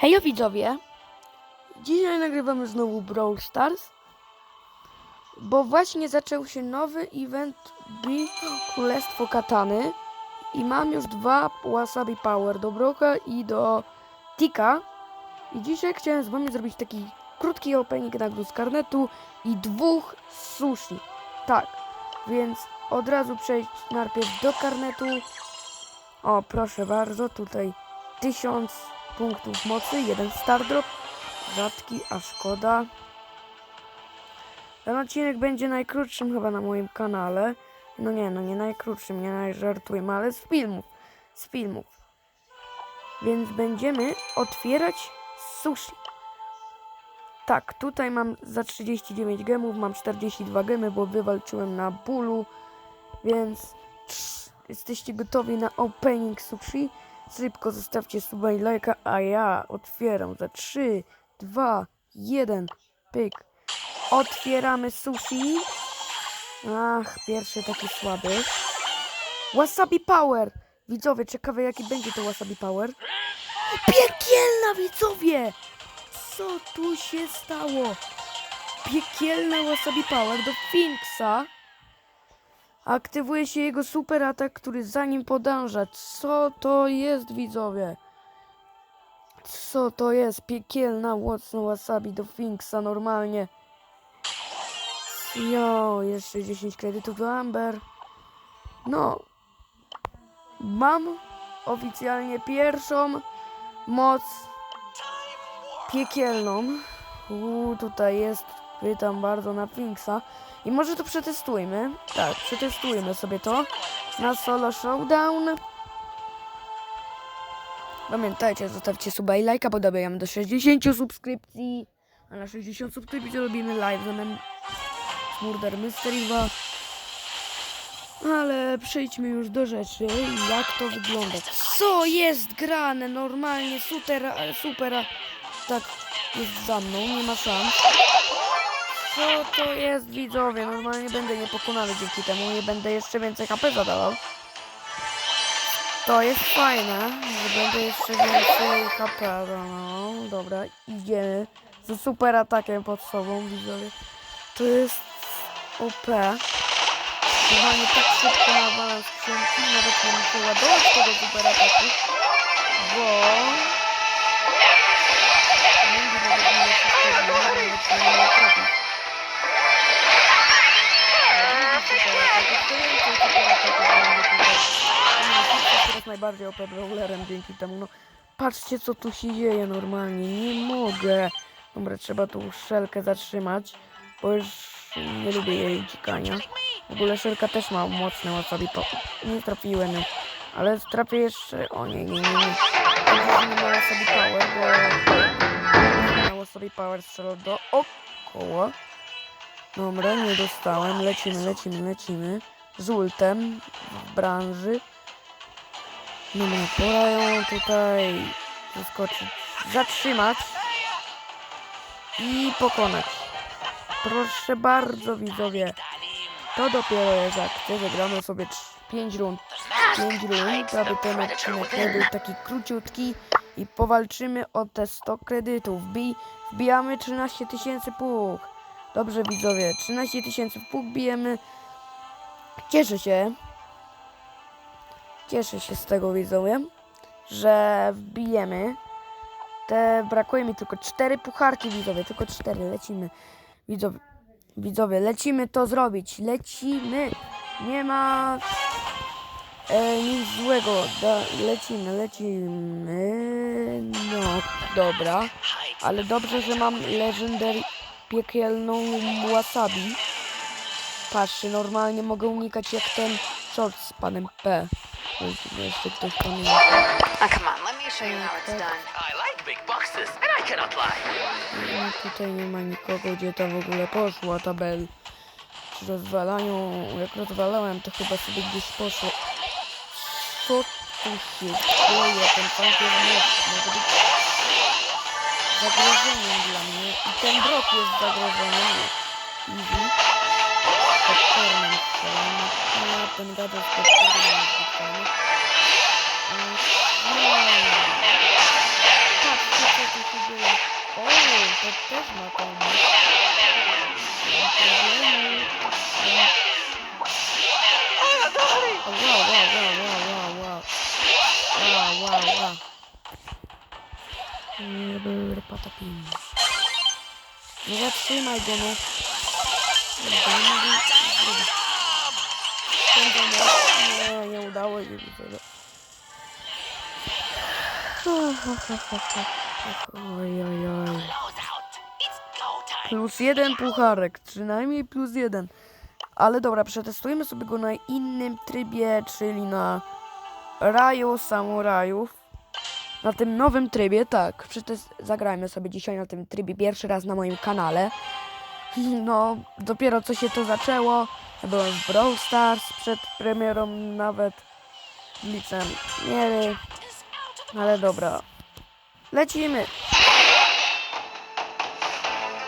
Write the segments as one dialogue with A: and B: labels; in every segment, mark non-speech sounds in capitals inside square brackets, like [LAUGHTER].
A: Hejo widzowie! Dzisiaj nagrywamy znowu Brawl Stars, bo właśnie zaczął się nowy event B Królestwo Katany i mam już dwa Wasabi Power do Broka i do Tika i dzisiaj chciałem z wami zrobić taki krótki opening nagród z karnetu i dwóch sushi. Tak, więc od razu przejść najpierw do karnetu. O, proszę bardzo, tutaj tysiąc punktów mocy, jeden star drop, rzadki, a szkoda. Ten odcinek będzie najkrótszym chyba na moim kanale. No nie, no nie najkrótszym, nie najżartujmy, ale z filmów, z filmów. Więc będziemy otwierać sushi. Tak, tutaj mam za 39 gemów, mam 42 gemy, bo wywalczyłem na bólu, więc jesteście gotowi na opening sushi? Szybko zostawcie suba i lajka, a ja otwieram za 3, 2, 1, pyk. Otwieramy sushi. Ach, pierwszy taki słaby. Wasabi Power! Widzowie, ciekawe jaki będzie to Wasabi Power. Piekielna widzowie! Co tu się stało? Piekielna Wasabi Power do Finksa. Aktywuje się jego super atak, który za nim podąża. Co to jest, widzowie? Co to jest? Piekielna mocno wasabi do Finksa normalnie. Jo, jeszcze 10 kredytów do Amber. No. Mam oficjalnie pierwszą moc piekielną. Uuu, tutaj jest. Witam bardzo na Finksa. I może to przetestujmy. Tak, przetestujmy sobie to na solo showdown. Pamiętajcie, zostawcie suba i lajka, bo dobijamy do 60 subskrypcji. A na 60 subskrypcji robimy live mną Murder Mysterywa. Ale przejdźmy już do rzeczy, jak to wygląda. Co jest grane? Normalnie super, super, tak jest za mną, nie ma szans. Co to jest widzowie? Normalnie będę niepokonany dzięki temu, nie będę jeszcze więcej HP zadawał. To jest fajne, że będę jeszcze więcej HP no, Dobra, idziemy z super atakiem pod sobą, widzowie. To jest OP. Normalnie tak szybko nawalam skrzynki, nawet nie muszę ładować tego super ataku, bo... Wiem, nawet nie Teraz najbardziej OP brawlerem dzięki temu. No, patrzcie co tu się dzieje normalnie. Nie mogę. Dobra, trzeba tu szelkę zatrzymać, bo już nie lubię jej dzikania. W ogóle szelka też ma mocne wasabi. Po... Nie trafiłem ją. Ale trafię jeszcze... O nie, nie, nie, nie. Nie ma wasabi power, bo... Nie ma wasabi power strzelał do około. Dobra, nie dostałem. Lecimy, lecimy, lecimy. Z ultem w branży. Dobra, pora ją tutaj zaskoczyć, zatrzymać i pokonać. Proszę bardzo, widzowie. To dopiero jest akcja. Zagramy sobie 5 rund. 5 rund, aby ten odcinek nie był taki króciutki. I powalczymy o te 100 kredytów. Wbij, wbijamy 13 tysięcy puk. Dobrze widzowie, 13 tysięcy puk bijemy. Cieszę się. Cieszę się z tego widzowie, że wbijemy. Te brakuje mi tylko 4 pucharki widzowie, tylko 4. Lecimy. Widzowie, widzowie, lecimy to zrobić. Lecimy. Nie ma e, nic złego. Da, lecimy, lecimy. No, dobra. Ale dobrze, że mam legendary piekielną wasabi. Patrzcie, normalnie mogę unikać jak ten short z panem P. Jeszcze ktoś pamięta.
B: Oh, come on, let me show you how it's done.
C: I like big boxes, and I cannot lie.
A: No, tutaj nie ma nikogo, gdzie ta w ogóle poszła ta Bell. Przy rozwalaniu, jak rozwalałem, to chyba sobie gdzieś poszło. Co tu się dzieje? Ten mocny. Może być zagrożeniem dla mnie. I ten drop jest zagrożeniem. Easy. No, ten popcornem jest popcornem. No. Patrzcie, co tu O, to też ma. O, Wow, wow, wow, wow, wow, wow. Wow, wow, wow. Nie patapim. No zatrzymaj go, no. Kurde, nie mogę zrobić. Ten pomoc. Nie, nie udało się tego. Oj, oj, oj. Plus jeden pucharek, przynajmniej plus jeden. Ale dobra, przetestujemy sobie go na innym trybie, czyli na Raju Samurajów. Na tym nowym trybie, tak. Przetest zagrajmy sobie dzisiaj na tym trybie pierwszy raz na moim kanale. No, dopiero co się to zaczęło. Ja byłem w Brawl Stars przed premierą nawet. Liczem miery. Ale dobra. Lecimy.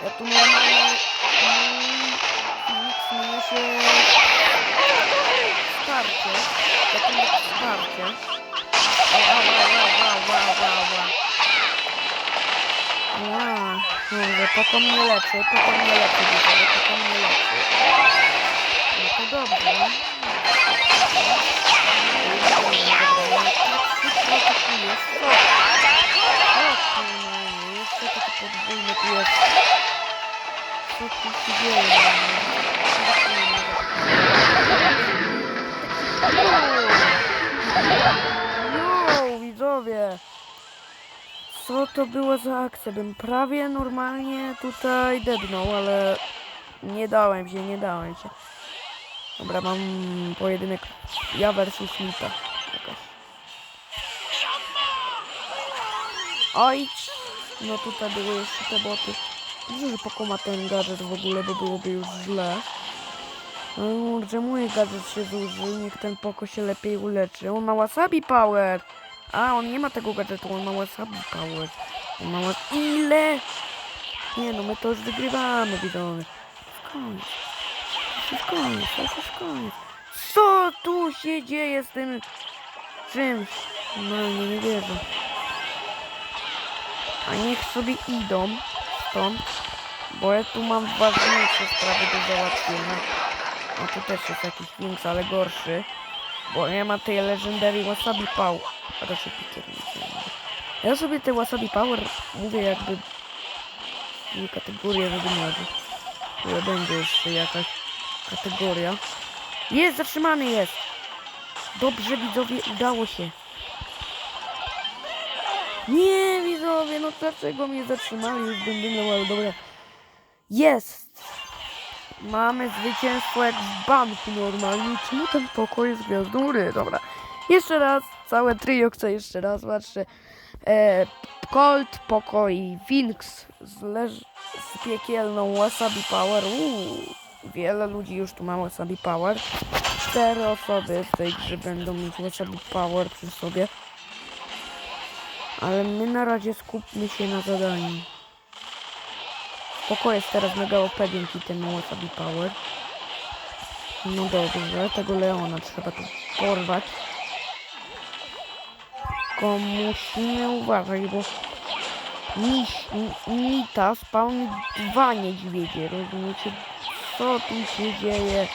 A: Ja tu normalnie mm, zmienia się starcie. Ja tu jest starcie. Ła, ła, ła, ła, ła, ła, ła. Ła, Dobrze, poko mnie leczy, poko mnie leczy, poko mnie leczy. To dobrze. Tu jest. Co tu się dzieje? Jo, widzowie! Co to było za akcja? Bym prawie normalnie tutaj dednął, ale nie dałem się, nie dałem się. Dobra, mam pojedynek ja versus Lita. Oj! No tutaj były jeszcze te boty. Dobrze, że Poko ma ten gadżet w ogóle, bo byłoby już źle. No, że mój gadżet się zużył, niech ten Poko się lepiej uleczy. On ma wasabi power! A, on nie ma tego gadżetu, on ma wasabi power. On ma. Ile? Nie no, my to już wygrywamy. Koniec. To już koniec, to już koniec. Co tu się dzieje z tym czymś? No, nie, nie wierzę. A niech sobie idą stąd, bo ja tu mam ważniejsze sprawy do załatwienia. A tu też jest jakiś większy, ale gorszy. Bo ja mam tej Legendary Wasabi Power. Raczej pikier nie. Ja sobie te Wasabi Power mówię jakby nie kategorię wymiaru. Że będzie jeszcze jakaś kategoria. Jest, zatrzymany jest! Dobrze widzowie, udało się. Nie widzowie, no dlaczego mnie zatrzymali? Już bym myślał, ale dobra. Jest! Mamy zwycięstwo jak w banku normalnie. Czemu ten pokój jest gwiazdą gry? Dobra. Jeszcze raz, całe trio chcę jeszcze raz, patrzcie. E, Colt, Pokoi, Finks z, z piekielną Wasabi Power. Uuu, wiele ludzi już tu ma Wasabi Power. Cztery osoby w tej grze będą mieć Wasabi Power przy sobie. Ale my na razie skupmy się na zadaniu. Poko jest teraz mega OP dzięki temu Wasabi Power. No dobrze, tego Leona trzeba tu porwać. Tylko musimy uważać, bo Niś, Nita spawni dwa niedźwiedzie, rozumiecie? Co tu się dzieje?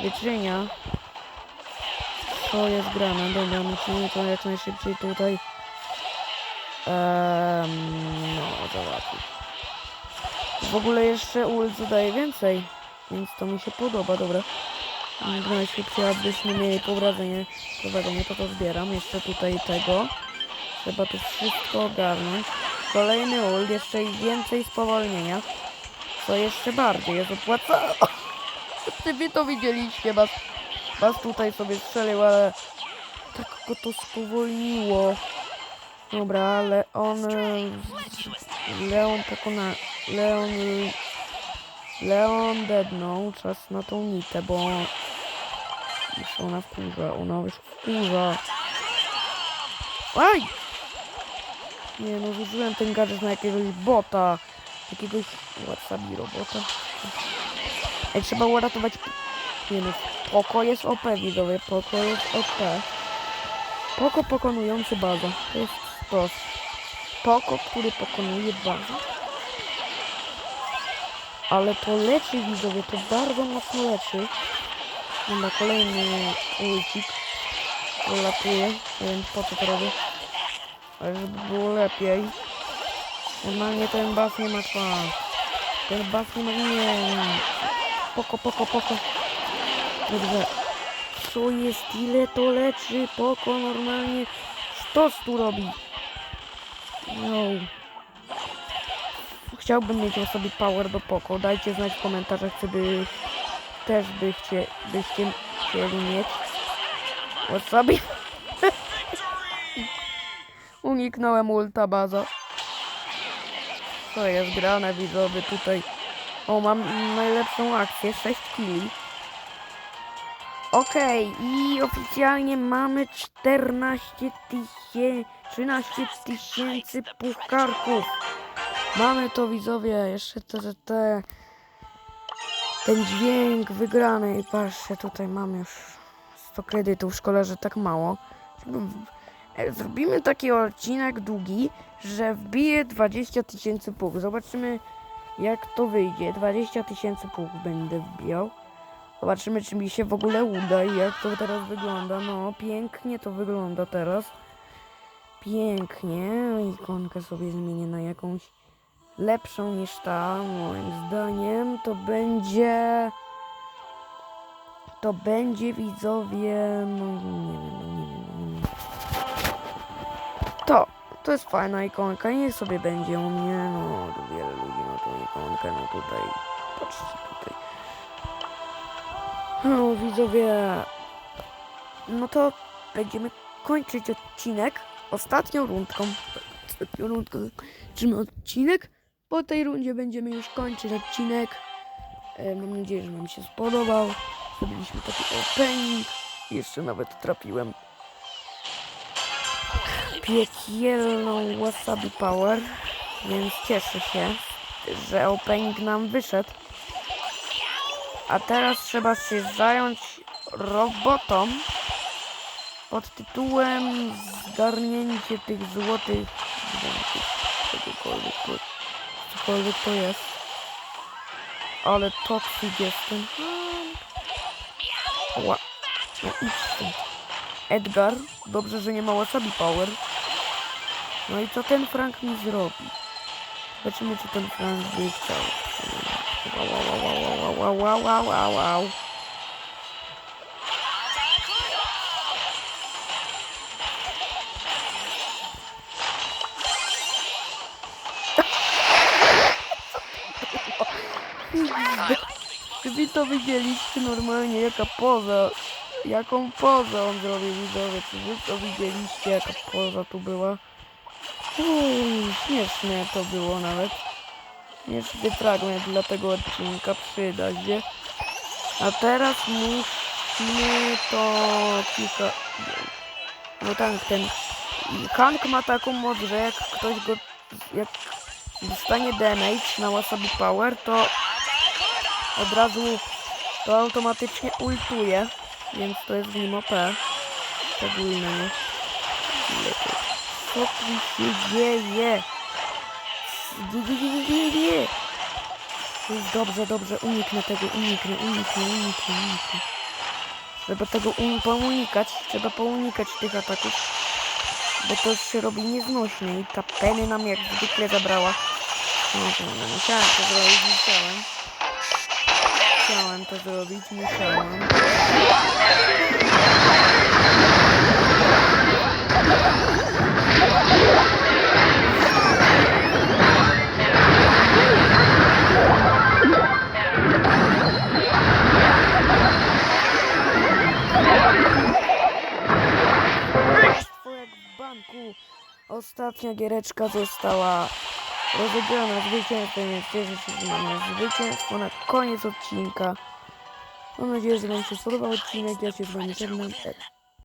A: Wieczenia. Co jest grane? Dobra, musimy to jak najszybciej tutaj Ehm, no, załatwić. W ogóle jeszcze ult zadaje więcej, więc to mi się podoba, dobra. Jak najszybciej, abyśmy mieli prowadzenie, prowadzenie, to to zbieram. Jeszcze tutaj tego. Trzeba tu wszystko ogarnąć. Kolejny ult, jeszcze więcej spowolnienia. Co jeszcze bardziej jest opłacalne. Czy wy to widzieliście? Was, was tutaj sobie strzelił, ale tak go to spowolniło. Dobra, ale on... Leon pokona... Leon... Leon dednął. Czas na tą nitę, bo... Już ona wkurza, ona już wkurza. Aj! Nie no, zużyłem ten gadżet na jakiegoś bota. Jakiegoś wasabi robota. Ej, trzeba uratować... Nie no, Poko jest OP, widzowie. Poko jest OP. Poko pokonujący bazę. To jest stos. Poko, który pokonuje bazę. Ale to leczy widzowie, to bardzo mocno leczy. Dobra, kolejny ulcik. Latuje. Nie wiem po co to robię. Ale żeby było lepiej. Normalnie ten buff nie ma szans. Ten buff nie ma... Nie. Poko, poko, poko. Dobrze. Co jest? Ile to leczy? Poko normalnie sztos tu robi. No. Chciałbym mieć sobie power do poko. Dajcie znać w komentarzach, czy by też by chcie, byście chcieli mieć. Sobie. [LAUGHS] Uniknąłem ulta baza. Co jest grane widzowie tutaj? O, mam najlepszą akcję, 6 killi. Okej, i oficjalnie mamy 14 tysięcy, 13 tysięcy puchkarków. Mamy to widzowie, jeszcze te, te, te, ten dźwięk wygrany i patrzcie, tutaj mam już 100 kredytów, szkoda, że tak mało. E, Zrobimy taki odcinek długi, że wbije 20 tysięcy puch. Zobaczymy jak to wyjdzie. 20 tysięcy puch będę wbijał. Zobaczymy, czy mi się w ogóle uda i jak to teraz wygląda. No, pięknie to wygląda teraz. Pięknie. Ikonkę sobie zmienię na jakąś lepszą niż ta. Moim zdaniem to będzie... To będzie widzowie... No, nie wiem, To. Jest fajna ikonka. Niech sobie będzie u mnie. No, tu wiele ludzi ma tą ikonkę. No tutaj. Patrzcie tutaj. No, widzowie. No to będziemy kończyć odcinek ostatnią rundką. Ostatnią rundką. Kończymy odcinek. Po tej rundzie będziemy już kończyć odcinek. E, mam nadzieję, że Wam się spodobał. Zrobiliśmy taki opening. Jeszcze nawet trafiłem piekielną wasabi power. Więc cieszę się, że opening nam wyszedł. A teraz trzeba się zająć robotą pod tytułem zgarnięcie tych złotych czegokolwiek to, cokolwiek to jest. Ale toksyk jestem. Ła. No. Edgar, dobrze, że nie ma wasabi power. No i co ten Frank mi zrobi? Zobaczymy, czy ten Frank by chciał. Wow, wow, wow, wow, wow, wow, wow, [LAUGHS] wow. Wy to widzieliście normalnie, jaka poza, jaką pozę on zrobił widzowie, czy wy to widzieliście, jaka poza tu była? Uuu, śmieszne to było nawet. Śmieszny fragment dla tego odcinka przyda się. A teraz musimy to kilka... No tak, ten... Hank ma taką moc, że jak ktoś go... Jak dostanie damage na wasabi power, to od razu to automatycznie ultuje, więc to jest nim OP. Szczególnie. Co tu się dzieje? Jest dobrze, dobrze, uniknę tego, uniknę, uniknę, uniknę, uniknę. Trzeba tego un pounikać, trzeba pounikać tych ataków. Bo to się robi nieznośne i ta penny nam jak zwykle zabrała. No to no, musiałem to zrobić, musiałem. Chciałem to zrobić, musiałem. Państwo Ostatnia giereczka została rozegrana zwycięstwem, więc cieszę się, że mamy zwycięstwo na koniec odcinka. Mam nadzieję, że Wam się spodobał odcinek. Ja się z Wami żegnam.